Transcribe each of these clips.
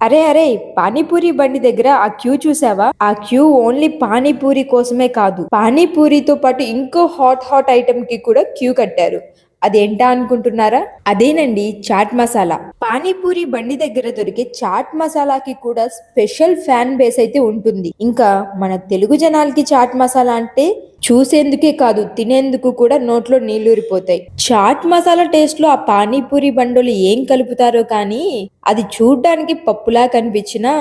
అరే అరే పానీపూరి బండి దగ్గర ఆ క్యూ చూసావా? ఆ క్యూ ఓన్లీ పానీపూరి కోసమే కాదు. పానీపూరితో పాటు ఇంకో హాట్ హాట్ ఐటమ్కి కూడా క్యూ కట్టారు. అదేంటా అనుకుంటున్నారా? అదేనండి చాట్ మసాలా. పానీపూరి బండి దగ్గర దొరికే చాట్ మసాలాకి కూడా స్పెషల్ ఫ్యాన్ బేస్ అయితే ఉంటుంది. ఇంకా మన తెలుగు జనాలకి చాట్ మసాలా అంటే చూసేందుకే కాదు తినేందుకు కూడా నోట్లో నీళ్ళూరిపోతాయి చాట్ మసాలా టేస్ట్లో ఆ పానీపూరి బండోలు ఏం కలుపుతారో కానీ అది చూడ్డానికి పప్పులా కనిపించినా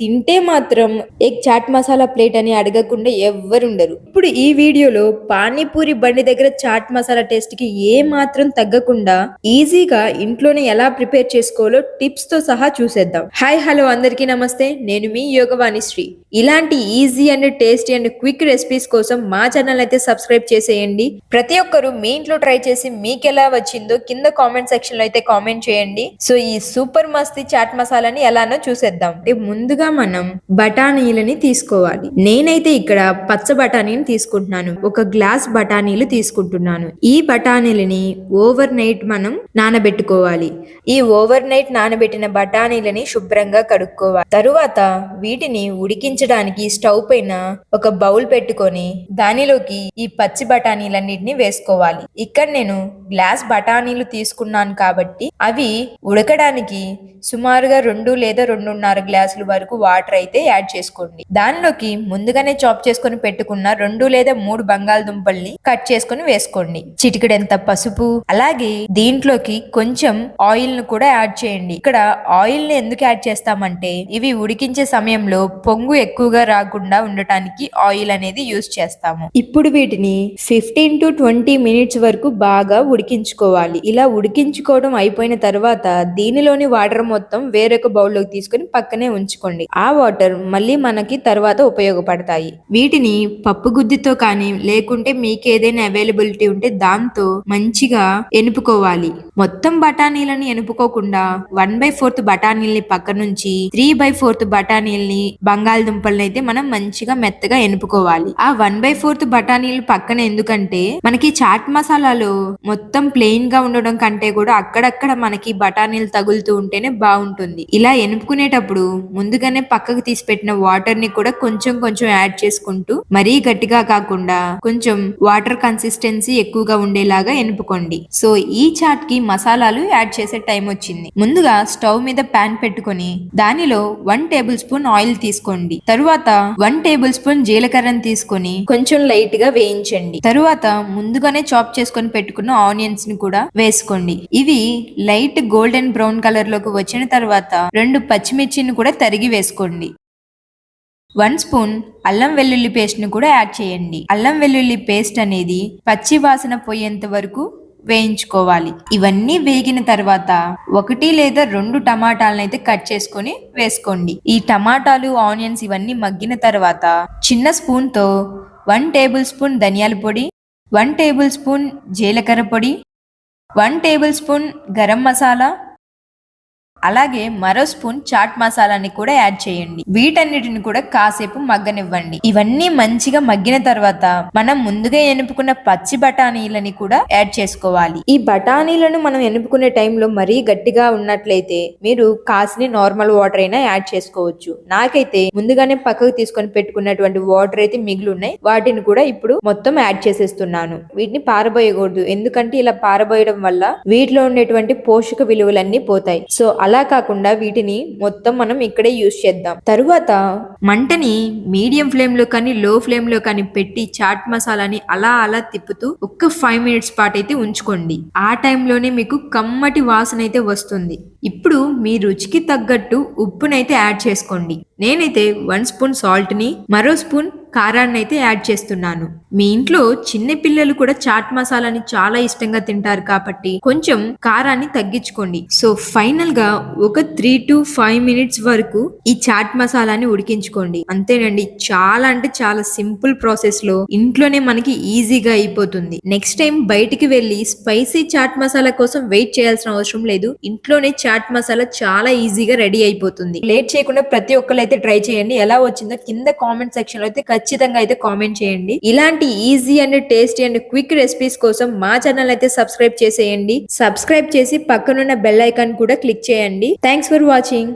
తింటే మాత్రం ఎగ్ చాట్ మసాలా ప్లేట్ అని అడగకుండా ఎవ్వరుండరు ఇప్పుడు ఈ వీడియోలో పానీపూరి బండి దగ్గర చాట్ మసాలా టేస్ట్కి ఏ మాత్రం తగ్గకుండా ఈజీగా ఇంట్లోనే ఎలా ప్రిపేర్ చేసుకోవాలో టిప్స్తో సహా చూసేద్దాం. హాయ్ హలో అందరికీ నమస్తే. నేను మీ యోగవాణి శ్రీ. ఇలాంటి easy and tasty and quick recipes కోసం మా ఛానల్ అయితే సబ్స్క్రైబ్ చేసేయండి. ప్రతి ఒక్కరు మీ ఇంట్లో ట్రై చేసి మీకు ఎలా వచ్చిందో కింద కామెంట్ సెక్షన్లో అయితే కామెంట్ చేయండి. సో ఈ సూపర్ మస్తీ చాట్ మసాలాని ఎలానో చూసేద్దాం. అంటే ముందుగా మనం బఠానీలని తీసుకోవాలి. నేనైతే ఇక్కడ పచ్చ బఠానీని తీసుకుంటున్నాను. ఒక గ్లాస్ బఠానీలు తీసుకుంటున్నాను. ఈ బఠానీలని ఓవర్ నైట్ మనం నానబెట్టుకోవాలి. ఈ ఓవర్ నైట్ నానబెట్టిన బఠానీలని శుభ్రంగా కడుక్కోవాలి. తరువాత వీటిని ఉడికించడానికి స్టవ్ పైన ఒక బౌల్ పెట్టుకొని దానిలోకి ఈ పచ్చి బఠానీలన్నిటిని వేసుకోవాలి. ఇక్కడ నేను గ్లాస్ బఠానీలు తీసుకున్నాను కాబట్టి అవి ఉడకడానికి సుమారుగా రెండు లేదా రెండున్నర గ్లాసుల వరకు వాటర్ అయితే యాడ్ చేసుకోండి. దానిలోకి ముందుగానే చాప్ చేసుకొని పెట్టుకున్న రెండు లేదా మూడు బంగాళదుంపల్ని కట్ చేసుకొని వేసుకోండి. చిటికెడంత పసుపు? అలాగే దీంట్లోకి కొంచెం ఆయిల్ను కూడా యాడ్ చేయండి. ఇక్కడ ఆయిల్ని ఎందుకు యాడ్ చేస్తామంటే ఇవి ఉడికించే సమయంలో పొంగు ఎక్కువగా రాకుండా ఉండటానికి ఆయిల్ అనేది యూస్ చేస్తాము. ఇప్పుడు వీటిని ఫిఫ్టీన్ టు ట్వంటీ మినిట్స్ వరకు బాగా ఉడికించుకోవాలి. ఇలా ఉడికించుకోవడం అయిపోయిన తర్వాత దీనిలోని వాటర్ మొత్తం వేరొక బౌల్లోకి తీసుకొని పక్కనే ఉంచుకోండి. ఆ వాటర్ మళ్ళీ మనకి తర్వాత ఉపయోగపడతాయి. వీటిని పప్పు గుద్దితో కానీ లేకుంటే మీకు ఏదైనా అవైలబిలిటీ ఉంటే దాంతో మంచిగా ఎనుపుకోవాలి. మొత్తం బఠానీలను ఎనుపుకోకుండా వన్ బై ఫోర్త్ బఠానీల్ని పక్క నుంచి త్రీ బై ఫోర్త్ బఠానీల్ని బంగాళదుంపల్ని అయితే మనం మంచిగా మెత్తగా ఎనుపుకోవాలి. ఆ వన్ బై ఫోర్త్ బఠానీలు పక్కన ఎందుకంటే మనకి చాట్ మసాలాలో మొత్తం ప్లెయిన్గా ఉండడం కంటే కూడా అక్కడక్కడ మనకి బఠానీలు తగులుతూ ఉంటేనే బాగుంటుంది. ఇలా ఎనుపుకునేటప్పుడు ముందుగానే పక్కకు తీసి పెట్టిన వాటర్ని కూడా కొంచెం కొంచెం యాడ్ చేసుకుంటూ మరీ గట్టిగా కాకుండా కొంచెం వాటర్ కన్సిస్టెన్సీ ఎక్కువగా ఉండేలాగా ఎనుపుకోండి. సో ఈ చాట్కి మసాలాలు యాడ్ చేసే టైం వచ్చింది. ముందుగా స్టవ్ మీద పాన్ పెట్టుకొని దానిలో వన్ టేబుల్ స్పూన్ ఆయిల్ తీసుకోండి. తరువాత వన్ టేబుల్ స్పూన్ జీలకర్రను తీసుకొని కొంచెం లైట్గా వేయించండి. తరువాత ముందుగానే చాప్ చేసుకొని పెట్టుకున్న ఆనియన్స్ని కూడా వేసుకోండి. ఇవి లైట్ గోల్డెన్ బ్రౌన్ కలర్లోకి వచ్చిన తర్వాత రెండు పచ్చిమిర్చిని కూడా తరిగి వేసుకోండి. వన్ స్పూన్ అల్లం వెల్లుల్లి పేస్ట్ని కూడా యాడ్ చేయండి. అల్లం వెల్లుల్లి పేస్ట్ అనేది పచ్చి వాసన పోయేంత వరకు వేయించుకోవాలి. ఇవన్నీ వేగిన తర్వాత ఒకటి లేదా రెండు టమాటాలను అయితే కట్ చేసుకొని వేసుకోండి. ఈ టమాటాలు ఆనియన్స్ ఇవన్నీ మగ్గిన తర్వాత చిన్న స్పూన్తో వన్ టేబుల్ స్పూన్ ధనియాల పొడి వన్ టేబుల్ స్పూన్ జీలకర్ర పొడి one tablespoon garam masala అలాగే మరో స్పూన్ చాట్ మసాలాని కూడా యాడ్ చేయండి. వీటన్నిటిని కూడా కాసేపు మగ్గనివ్వండి. ఇవన్నీ మంచిగా మగ్గిన తర్వాత మనం ముందుగా ఎనుపుకున్న పచ్చి బఠానీలని కూడా యాడ్ చేసుకోవాలి. ఈ బఠానీలను మనం ఎనుపుకునే టైంలో మరీ గట్టిగా ఉన్నట్లయితే మీరు కాసిని నార్మల్ వాటర్ అయినా యాడ్ చేసుకోవచ్చు. నాకైతే ముందుగానే పక్కకు తీసుకొని పెట్టుకున్నటువంటి వాటర్ అయితే మిగిలి ఉన్నాయి వాటిని కూడా ఇప్పుడు మొత్తం యాడ్ చేసేస్తున్నాను. వీటిని పారబోయకూడదు. ఎందుకంటే ఇలా పారబోయడం వల్ల వీటిలో ఉండేటువంటి పోషక విలువలన్నీ పోతాయి. సో అలా కాకుండా వీటిని మొత్తం మనం ఇక్కడే యూజ్ చేద్దాం. తరువాత మంటని మీడియం ఫ్లేమ్లో కానీ లో ఫ్లేమ్లో కానీ పెట్టి చాట్ మసాలాని అలా అలా తిప్పుతూ ఒక్క ఫైవ్ మినిట్స్ పాటు అయితే ఉంచుకోండి. ఆ టైంలోనే మీకు కమ్మటి వాసన అయితే వస్తుంది. ఇప్పుడు మీ రుచికి తగ్గట్టు ఉప్పునైతే యాడ్ చేసుకోండి. నేనైతే వన్ స్పూన్ సాల్ట్ని మరో స్పూన్ కారాన్ని అయితే యాడ్ చేస్తున్నాను. మీ ఇంట్లో చిన్న పిల్లలు కూడా చాట్ మసాలాని చాలా ఇష్టంగా తింటారు కాబట్టి కొంచెం కారాన్ని తగ్గించుకోండి. సో ఫైనల్గా ఒక త్రీ టు ఫైవ్ మినిట్స్ వరకు ఈ చాట్ మసాలాని ఉడికించుకోండి. అంతేనండి చాలా అంటే చాలా సింపుల్ ప్రాసెస్లో ఇంట్లోనే మనకి ఈజీగా అయిపోతుంది. నెక్స్ట్ టైం బయటికి వెళ్ళి స్పైసీ చాట్ మసాలా కోసం వెయిట్ చేయాల్సిన అవసరం లేదు. ఇంట్లోనే చాట్ మసాలా చాలా ఈజీగా రెడీ అయిపోతుంది. లేట్ చేయకుండా ప్రతి ఒక్కరు అయితే ట్రై చేయండి. ఎలా వచ్చిందో కింద కామెంట్ సెక్షన్లో అయితే ఖచ్చితంగా అయితే కామెంట్ చేయండి. ఇలాంటి easy and tasty and quick recipes కోసం మా ఛానల్ అయితే సబ్స్క్రైబ్ చేసేయండి. సబ్స్క్రైబ్ చేసి పక్కనున్న బెల్ ఐకాన్ కూడా క్లిక్ చేయండి. Thanks for watching.